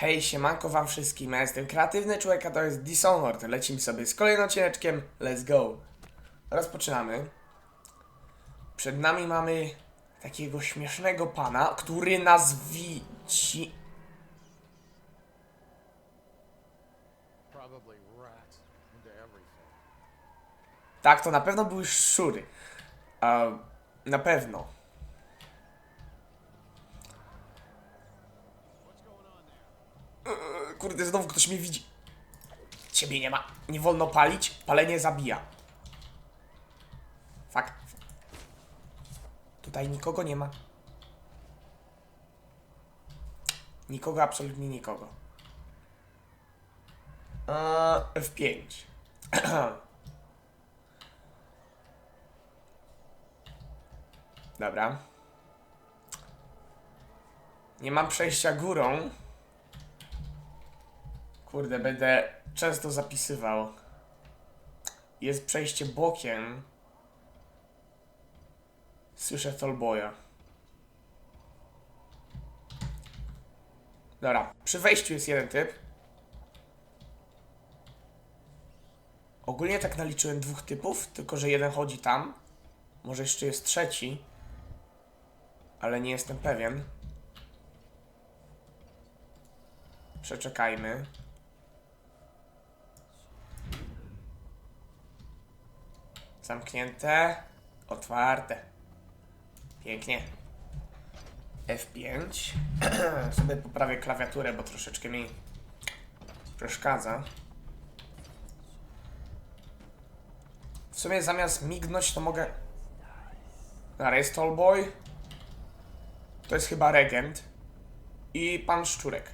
Hej, siemanko wam wszystkim, ja jestem kreatywny człowiek, a to jest Dishonored. Lecimy sobie z kolejnym odcineczkiem, let's go. Rozpoczynamy. Przed nami mamy takiego śmiesznego pana, który nas widzi... Tak, to na pewno były szczury. E, na pewno. E, Kurde, znowu ktoś mnie widzi. Ciebie nie ma. Nie wolno palić. Palenie zabija. Fakt. Tutaj nikogo nie ma. Nikogo, absolutnie nikogo. Eee, F5. Dobra. Nie mam przejścia górą. Kurde, będę często zapisywał. Jest przejście bokiem. Słyszę Tolboya. Dobra, przy wejściu jest jeden typ. Ogólnie tak naliczyłem dwóch typów, tylko że jeden chodzi tam. Może jeszcze jest trzeci. Ale nie jestem pewien. Przeczekajmy. Zamknięte. Otwarte. Pięknie. F5. Sobie poprawię klawiaturę, bo troszeczkę mi przeszkadza. W sumie zamiast mignąć, to mogę. Jest Tallboy. To jest chyba regent. I pan Szczurek.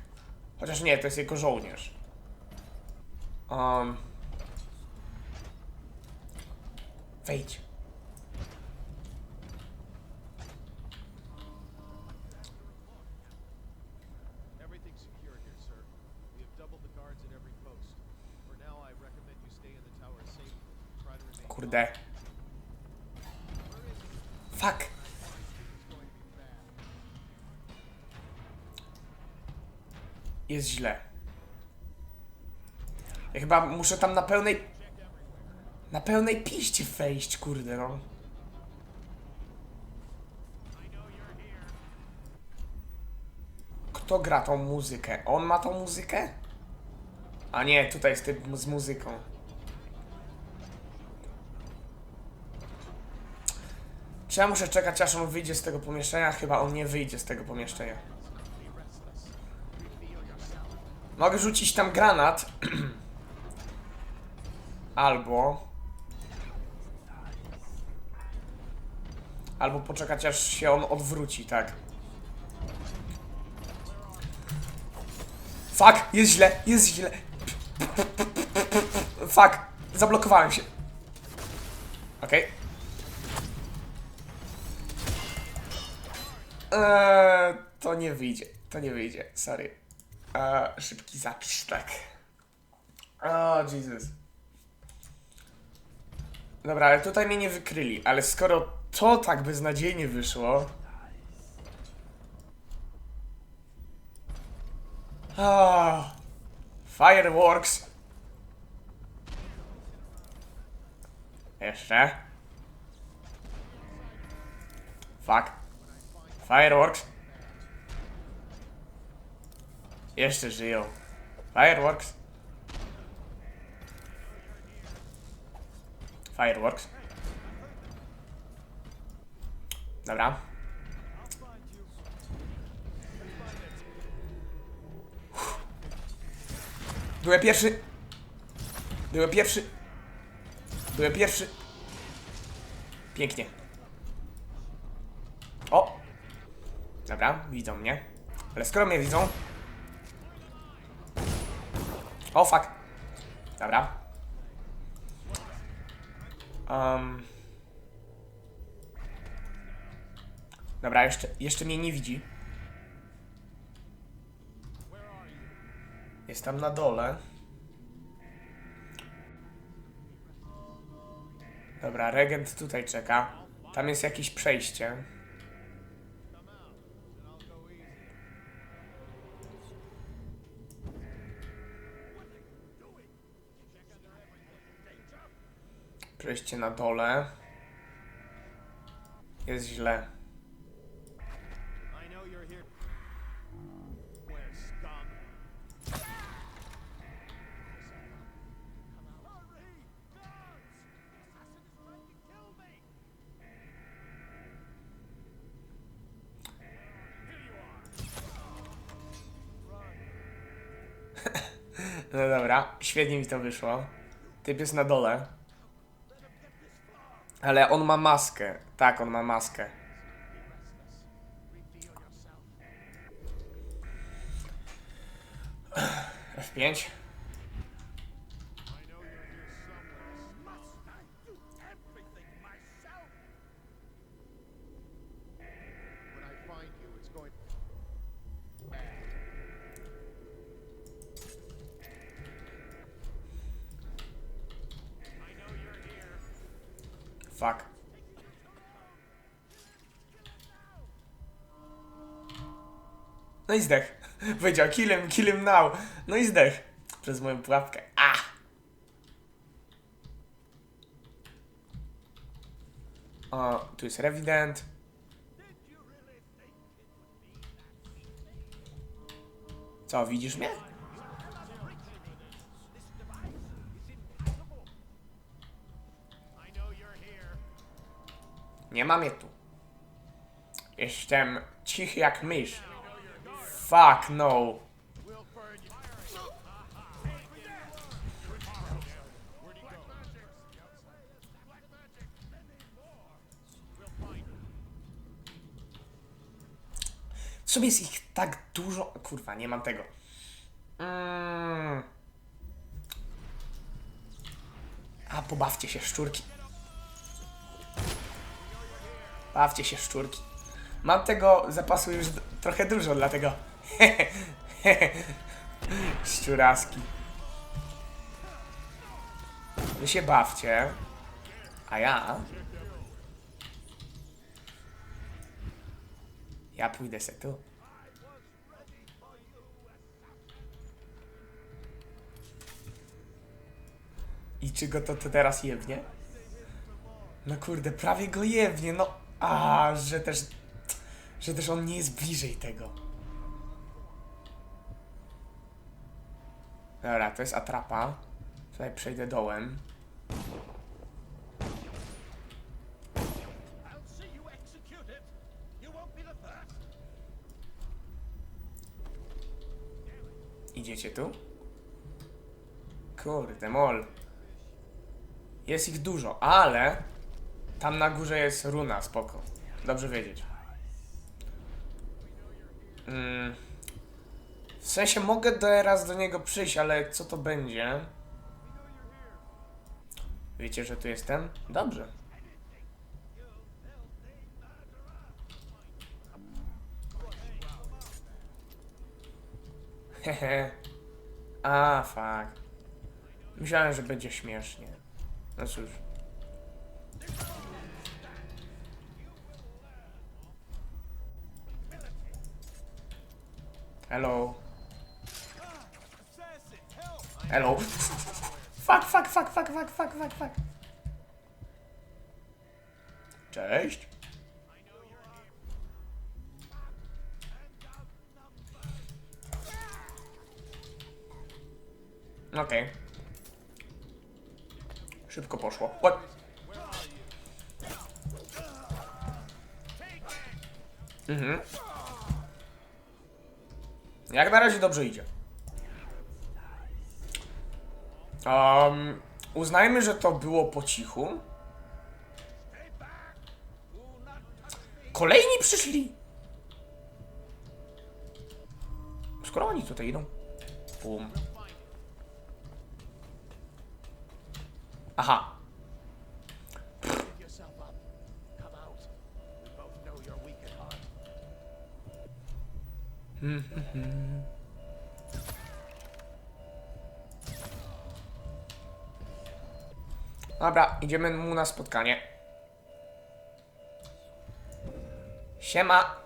Chociaż nie, to jest jego żołnierz. Um. Wejdź. Everything's secure here, sir. We have doubled the guards at every post. For now, I recommend you stay in the tower safe. Try to remain Kurde. Fuck. Jest źle. Ja chyba muszę tam na pełnej... Na pełnej piście wejść, kurde no. Kto gra tą muzykę? On ma tą muzykę? A nie, tutaj jest typ z muzyką. Czy ja muszę czekać aż on wyjdzie z tego pomieszczenia? Chyba on nie wyjdzie z tego pomieszczenia. Mogę rzucić tam granat. Albo... Albo poczekać aż się on odwróci, tak. Fuck! Jest źle! Jest źle! Fuck! Zablokowałem się. Okej. Eee, to nie wyjdzie. To nie wyjdzie. Sorry. Eee, szybki zapis, tak. O, Jesus. Dobra, ale tutaj mnie nie wykryli. Ale skoro to tak beznadziejnie wyszło... Ah, fireworks. Jeszcze. Fuck. Fireworks. Jeszcze żyją. Fireworks. Fireworks. Dobra. Byłem pierwszy. Byłem pierwszy. Byłem pierwszy. Pięknie. O! Dobra, widzą mnie. Ale skoro mnie widzą... O, fuck. Dobra. Um. Dobra, jeszcze, jeszcze mnie nie widzi. Jest tam na dole. Dobra, regent tutaj czeka. Tam jest jakieś przejście. Przejście na dole. Jest źle. Świetnie mi to wyszło. Typ jest na dole. Ale on ma maskę. Tak, on ma maskę. Reveal yourself. F5. Fuck. No i zdech. Powiedział kill him, kill him now. No i zdech. Przez moją pułapkę. A! O, tu jest Revident. Co, widzisz mnie? Nie ma mnie tu. Jestem cichy jak mysz. Fuck no. W sumie jest ich tak dużo. Kurwa, nie mam tego. Mm. A pobawcie się szczurki. Bawcie się szczurki. Mam tego zapasu już trochę dużo, dlatego. Szczuraski. Wy się bawcie. A ja. Ja pójdę se tu. I czy go to, to teraz jebnie? No kurde, prawie go jebnie, no. A, że też. Że też on nie jest bliżej tego. Dobra, to jest atrapa. Tutaj przejdę dołem. Idziecie tu? Kurde, mol. Jest ich dużo, ale tam na górze jest runa, spoko. Dobrze wiedzieć. Mm. W sensie mogę teraz do niego przyjść, ale co to będzie? Wiecie, że tu jestem? Dobrze. Hehe. A, fuck. Myślałem, że będzie śmiesznie. No cóż. Hello. Hello. Fuck, fuck, fuck, fuck, fuck, fuck, fuck, fuck. Cześć. Okej. Szybko poszło. What? Mhm. Jak na razie dobrze idzie. Um, uznajmy, że to było po cichu. Kolejni przyszli! Skoro oni tutaj idą. Bum. Aha. Dobra, idziemy mu na spotkanie. Siema.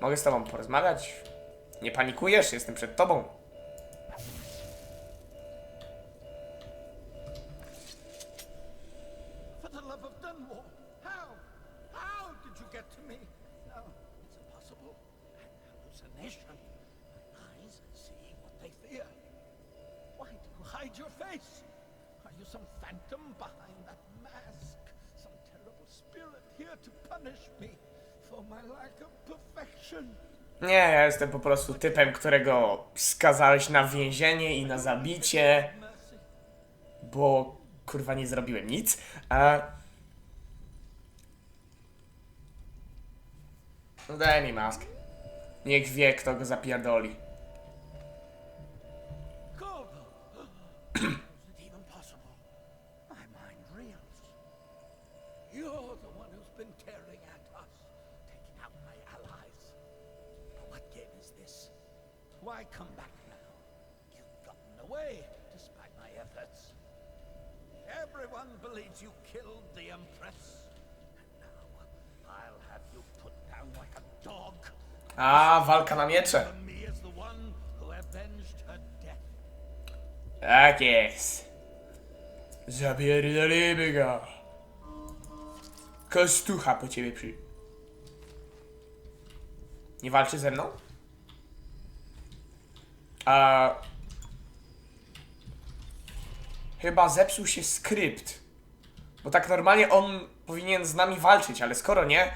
Mogę z tobą porozmawiać? Nie panikujesz? Jestem przed tobą. You some phantom behind that mask? Some terrible spirit here to punish me for my lack of perfection? Nie, ja jestem po prostu typem, którego skazałeś na więzienie i na zabicie, bo kurwa nie zrobiłem nic. A... No daj mi mask. Niech wie, kto go zapierdoli. A, walka na miecze. Tak jest. Zapierdolimy go. Kostucha po ciebie przy... Nie walczy ze mną? A... Chyba zepsuł się skrypt. Bo tak normalnie on powinien z nami walczyć, ale skoro nie...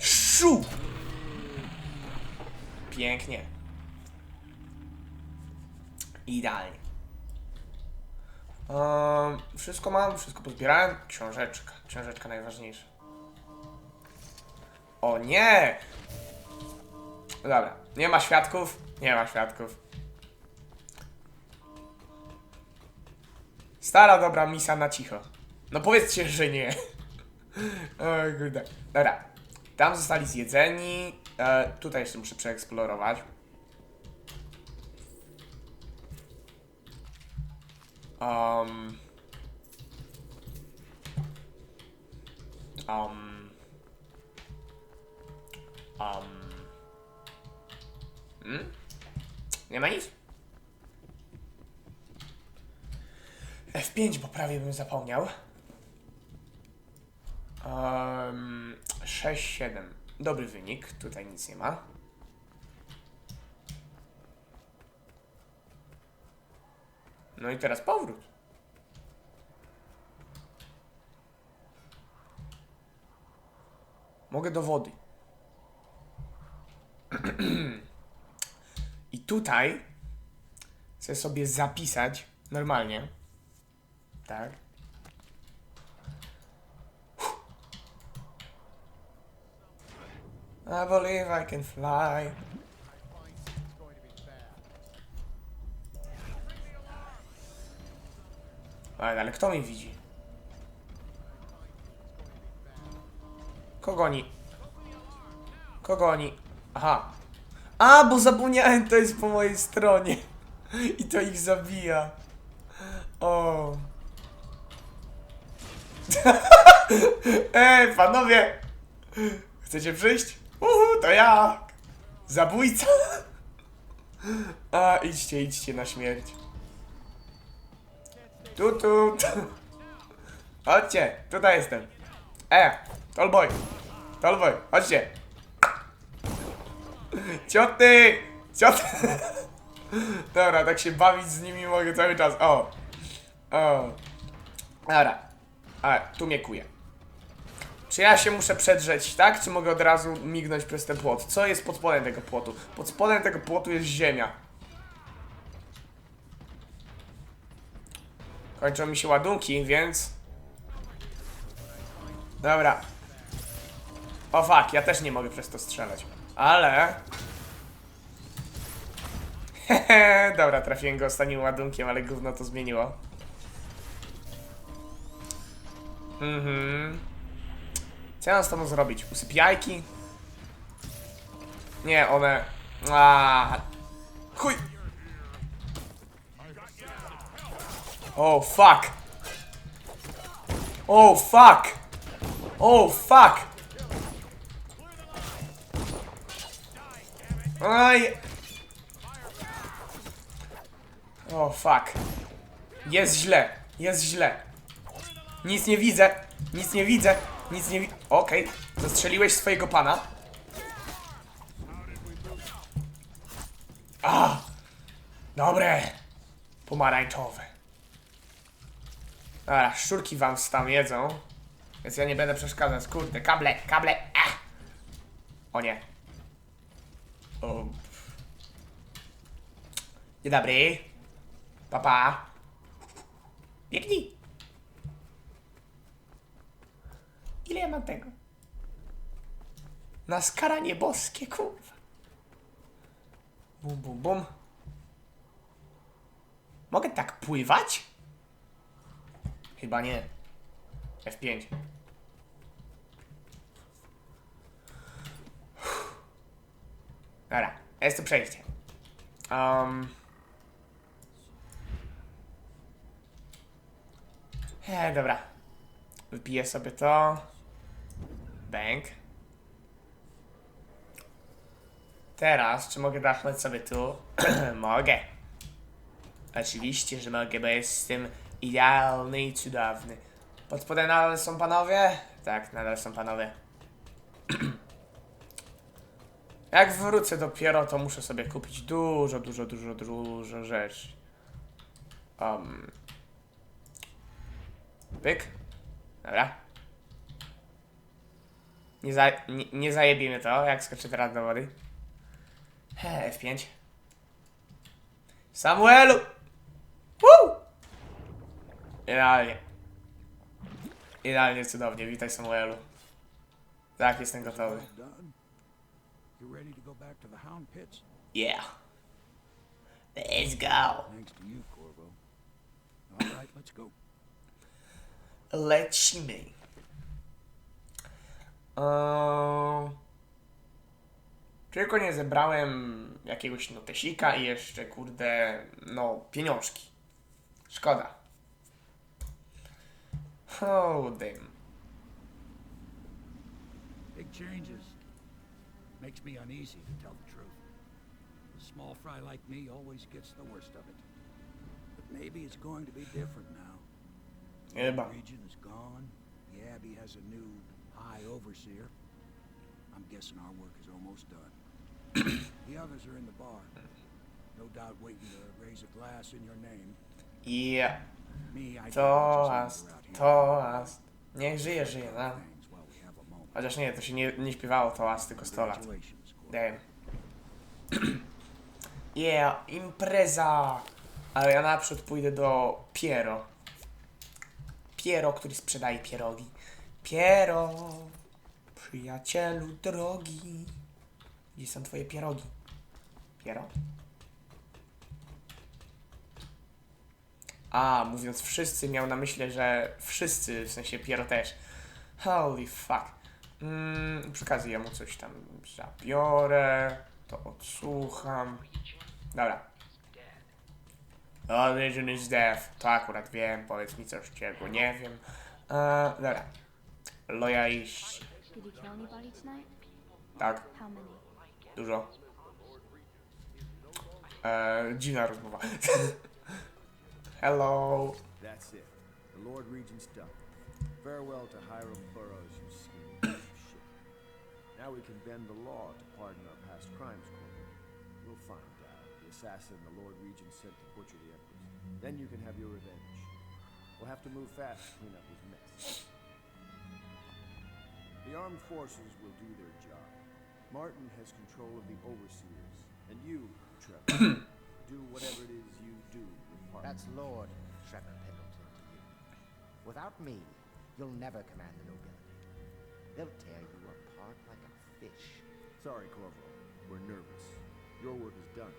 Szu! Pięknie. Idealnie. Um, wszystko mam, wszystko pozbierałem. Książeczka, książeczka najważniejsza. O nie! Dobra, nie ma świadków, nie ma świadków. Stara dobra misa na cicho. No powiedzcie, że nie. Dobra. Tam zostali zjedzeni. E, tutaj jeszcze muszę przeeksplorować. Um. Um. Um. Hmm? Nie ma nic? F5, bo prawie bym zapomniał. Um, 6-7. Dobry wynik, tutaj nic nie ma. No i teraz powrót. Mogę do wody. I tutaj chcę sobie zapisać normalnie. Tak. I believe I can fly. Ale, ale kto mnie widzi? Kogo oni? Kogo oni? Aha. A, bo zapomniałem, to jest po mojej stronie. I to ich zabija. O. Ej, panowie! Chcecie przyjść? Uhu, to ja! Zabójca! A, idźcie, idźcie na śmierć. Tu, tu, tu. Chodźcie, tutaj jestem. E, Tallboy. Tallboy, chodźcie. Cioty! Cioty! Dobra, tak się bawić z nimi mogę cały czas. O. O. Dobra. A, tu mnie kuje. Czy ja się muszę przedrzeć, tak? Czy mogę od razu mignąć przez ten płot? Co jest pod spodem tego płotu? Pod spodem tego płotu jest ziemia. Kończą mi się ładunki, więc... Dobra. O fuck, ja też nie mogę przez to strzelać. Ale... Hehe, dobra, trafiłem go ostatnim ładunkiem, ale gówno to zmieniło. Mhm. Co ja mam z tobą zrobić? Usypiajki? Nie, one... Aaaa. Chuj! Oh fuck! Oh fuck! Oh fuck! Aj! Oh fuck. Jest źle, jest źle. Nic nie widzę! Nic nie widzę! Nic nie widzę. Okej, zastrzeliłeś swojego pana. A! Dobre! Pomarańczowe. Dobra, szczurki wam tam jedzą. Więc ja nie będę przeszkadzać. Kurde, kable, kable! A! O nie. O. Dzień dobry. Papa. Biegnij. Ile ja mam tego? Na skaranie boskie, kurwa. Bum, bum, bum. Mogę tak pływać? Chyba nie. F5. Dobra, jest to przejście. Um. E, dobra. Wypiję sobie to. Bank. Teraz, czy mogę dachnąć sobie tu? mogę. Oczywiście, że mogę, bo jestem idealny i cudowny. Pod spodem nadal są panowie? Tak, nadal są panowie. Jak wrócę dopiero, to muszę sobie kupić dużo, dużo, dużo, dużo rzeczy. Um. Pyk. Dobra. Nie, za, nie, nie zajebimy to, jak skoczę teraz do wody. He, F5. Samuelu! Woo! Idealnie. Idealnie, cudownie. Witaj, Samuelu. Tak, jestem gotowy. Yeah. Let's go. Thanks to you, Corvo. All right, let's go. Lecimy. Eee, tylko nie zebrałem jakiegoś notesika i jeszcze, kurde, no, pieniążki. Szkoda. Oh, damn. Big changes. Makes me uneasy, to tell the truth. A small fry like me always gets the worst of it. But maybe it's going to be different now. Chyba. region is gone. The Abbey has a new high overseer. I'm guessing our work is almost done. the others are in the bar. No doubt waiting to raise a glass in your name. Yeah. Me, I Toast, toast. Niech żyje, żyje, no. Chociaż nie, to się nie, nie śpiewało toast, tylko 100 lat. Damn. Yeah, impreza! Ale ja naprzód pójdę do Piero. Piero, który sprzedaje pierogi. Piero, przyjacielu drogi. Gdzie są twoje pierogi? Piero? A, mówiąc wszyscy, miał na myśli, że wszyscy, w sensie Piero też. Holy fuck. Mm, mu coś tam zabiorę, to odsłucham. Dobra. Origin is death. To akurat wiem, powiedz mi coś, czego nie wiem. E, dobra. Lojaliści. Did you kill anybody tonight? Tak, How many? dużo. E, dziwna rozmowa. Hello. That's it. The Lord Regent's done. Farewell to Hiram Burrows, you scheming shit. Now we can bend the law to pardon our past crimes, Corporal. We'll find out the assassin the Lord Regent sent to butcher the Empress. Then you can have your revenge. We'll have to move fast to clean up his mess. The armed forces will do their job. Martin has control of the overseers, and you, Trevor, do whatever it is you do with Parker. That's Lord Trevor Pendleton to you. Without me, you'll never command the nobility. They'll tear you apart like a fish. Sorry, Corvo. We're nervous. Your work is done,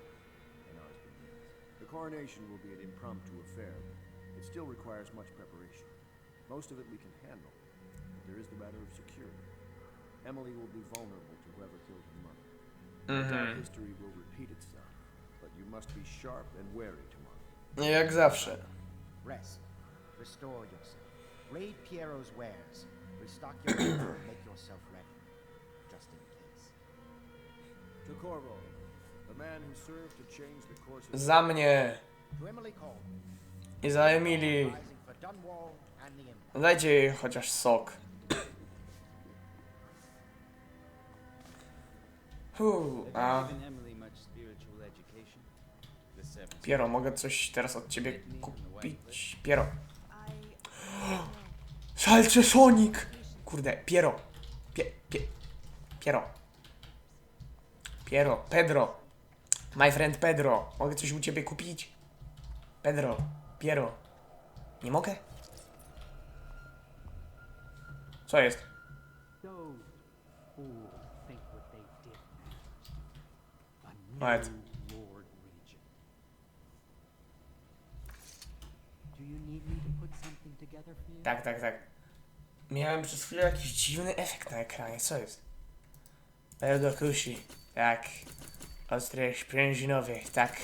and ours begins. The coronation will be an impromptu affair, it still requires much preparation. Most of it we can handle, matter of security. Emily will be vulnerable to whoever killed her mother. Dark history will repeat itself, but you must be sharp and wary tomorrow. No jak zawsze. Rest. Restore yourself. Raid Piero's wares. Restock your armor and make yourself ready. Just in case. To Corvo, the man who served to change the course of Za mnie To Emily Cole, i za Emily. rising for Dunwall and the impact. Dajcie jej chociaż sok. Seven Piero, mogę coś teraz od ciebie kupić? Piero. Salcesonik! Kurde, Piero. Pie, pie, Piero. Piero, Pedro. My friend Pedro. Mogę coś u ciebie kupić? Pedro, Piero. Nie mogę? Co jest? Those fools think what they did matters. A Right. new Lord Regent. Do you need me to put something together for you? Tak, tak, tak. Miałem przez chwilę jakiś dziwny efekt na ekranie. Co jest? Bardzo kusi. Tak. Ostre sprężynowe. Tak.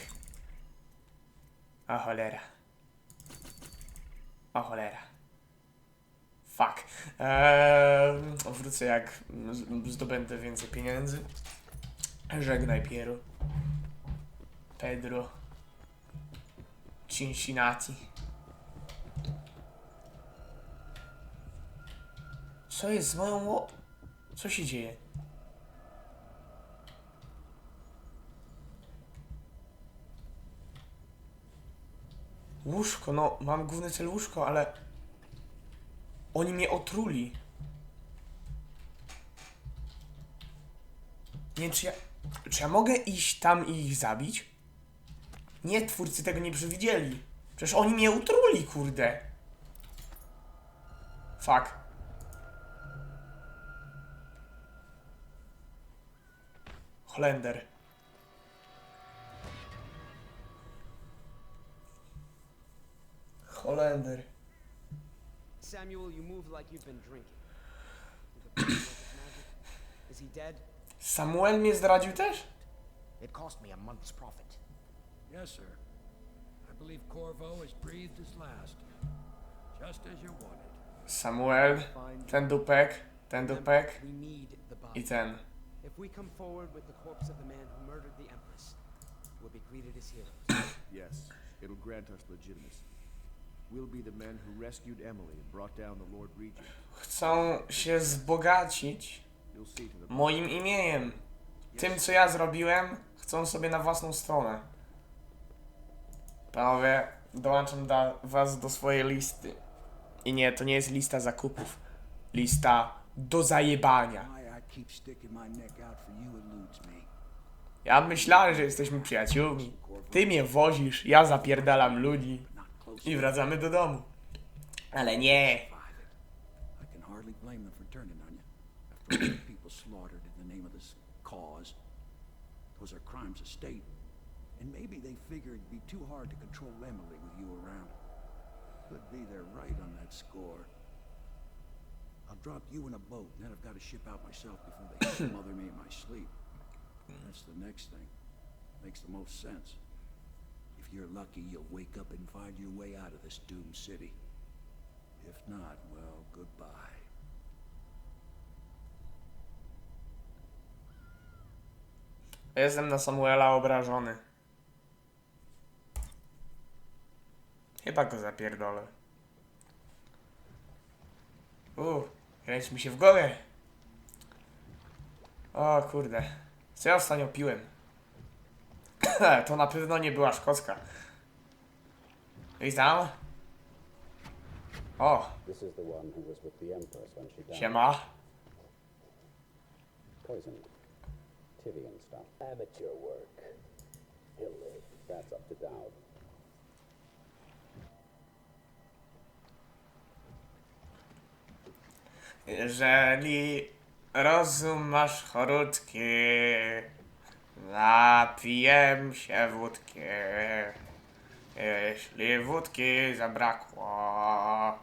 O cholera. O cholera. Fuck. Eee, wrócę jak zdobędę więcej pieniędzy. Żegnaj Piero. Pedro. Cincinnati. Co jest z moją ło... Co się dzieje? Łóżko, no mam główny cel łóżko, ale... Oni mnie otruli. Nie czy ja... Czy ja mogę iść tam i ich zabić? Nie, twórcy tego nie przewidzieli. Przecież oni mnie utruli, kurde. Fuck. Holender. Holender. Samuel, you move like you've been drinking. Is he dead? Samuel mnie zdradził też? It cost me a month's profit. Yes, sir. I believe Corvo has breathed his last. Just as you wanted. Samuel, ten dupek, ten dupek i ten. If we come forward with the corpse of the man who murdered the Empress, we'll be greeted as heroes. Yes, it'll grant us legitimacy. We'll be the men who rescued Emily and brought down the Lord Regent. Chcą się the moim imieniem. Tym, co ja zrobiłem, chcą sobie na własną stronę. Panowie, dołączam do was do swojej listy. I nie, to nie jest lista zakupów. Lista do zajebania. Ja myślałem, że jesteśmy przyjaciółmi. Ty mnie wozisz, ja zapierdalam ludzi i wracamy do domu. Ale nie. people slaughtered in the name of this cause. Those are crimes of state. And maybe they figure it'd be too hard to control Emily with you around. Could be they're right on that score. I'll drop you in a boat, and then I've got to ship out myself before they smother me in my sleep. That's the next thing. Makes the most sense. If you're lucky, you'll wake up and find your way out of this doomed city. If not, well, goodbye. Jestem na Samuela obrażony. Chyba go zapierdolę. Uuu, kręci mi się w głowie. O kurde. Co ja ostatnio piłem? to na pewno nie była szkocka. Witam. O, siema. Poisoned. Tivian stuff. Amateur work. He'll live. That's up to Dowd. Jeżeli rozum masz chorutki, napijem się wódki. Jeśli wódki zabrakło,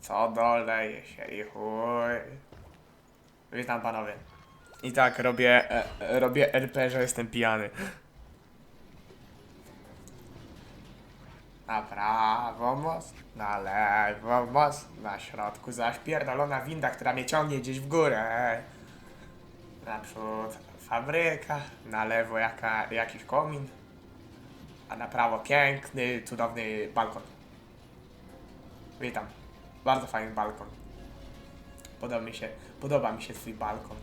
co doleje się i chuj. Witam panowie. I tak robię, e, robię RP, że jestem pijany. Na prawo most, na lewo most, na środku zaśpierdolona winda, która mnie ciągnie gdzieś w górę. Naprzód fabryka, na lewo jaka, jakiś komin, a na prawo piękny, cudowny balkon. Witam. Bardzo fajny balkon. Podoba mi się, podoba mi się twój balkon.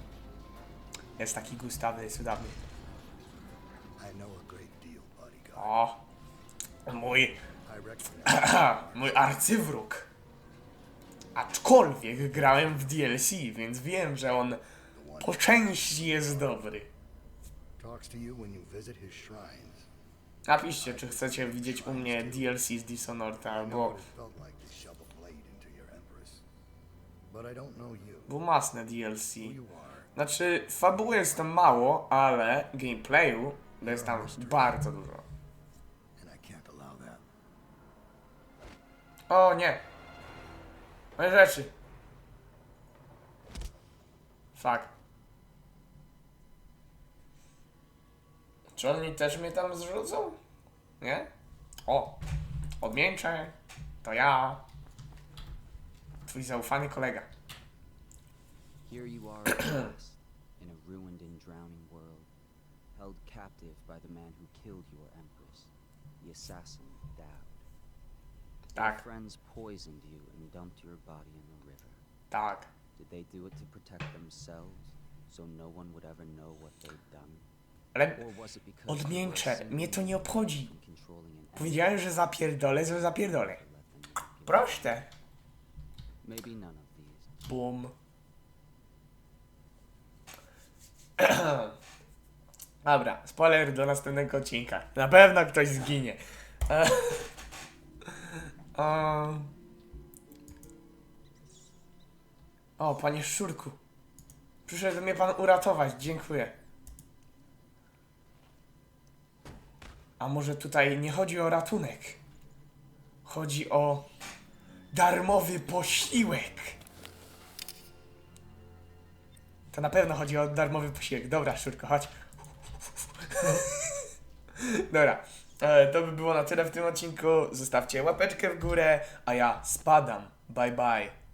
Jest taki gustawy, cudowny. O, mój, mój arcywróg. Aczkolwiek grałem w DLC, więc wiem, że on po części jest dobry. Napiszcie, czy chcecie widzieć u mnie DLC z Dishonored albo you. dwumasne DLC. Znaczy, fabuły jest tam mało, ale gameplayu jest tam bardzo dużo. O nie! Moje rzeczy. Fuck. Czy oni też mnie tam zrzucą? Nie? O! Odmieńczę. To ja. Twój zaufany kolega. Here you are in a ruined and drowning world, held captive by the man who killed your empress, the assassin Tak, friends poisoned you and dumped your body in the river. tak. Did they do it to protect themselves, so no one would ever know what they'd done? Ale Or was it because you were odmieńczę, simply mnie to nie obchodzi. from controlling an Powiedziałem, że zapierdolę, że zapierdolę. let them? Proste. Maybe none of these. Bum. Dobra, spoiler do następnego odcinka. Na pewno ktoś zginie. Um. O, panie Szczurku. Przyszedł mnie pan uratować, dziękuję. A może tutaj nie chodzi o ratunek? Chodzi o darmowy posiłek. To na pewno chodzi o darmowy posiłek. Dobra, Szczurko, chodź. Dobra, to by było na tyle w tym odcinku. Zostawcie łapeczkę w górę, a ja spadam. Bye bye.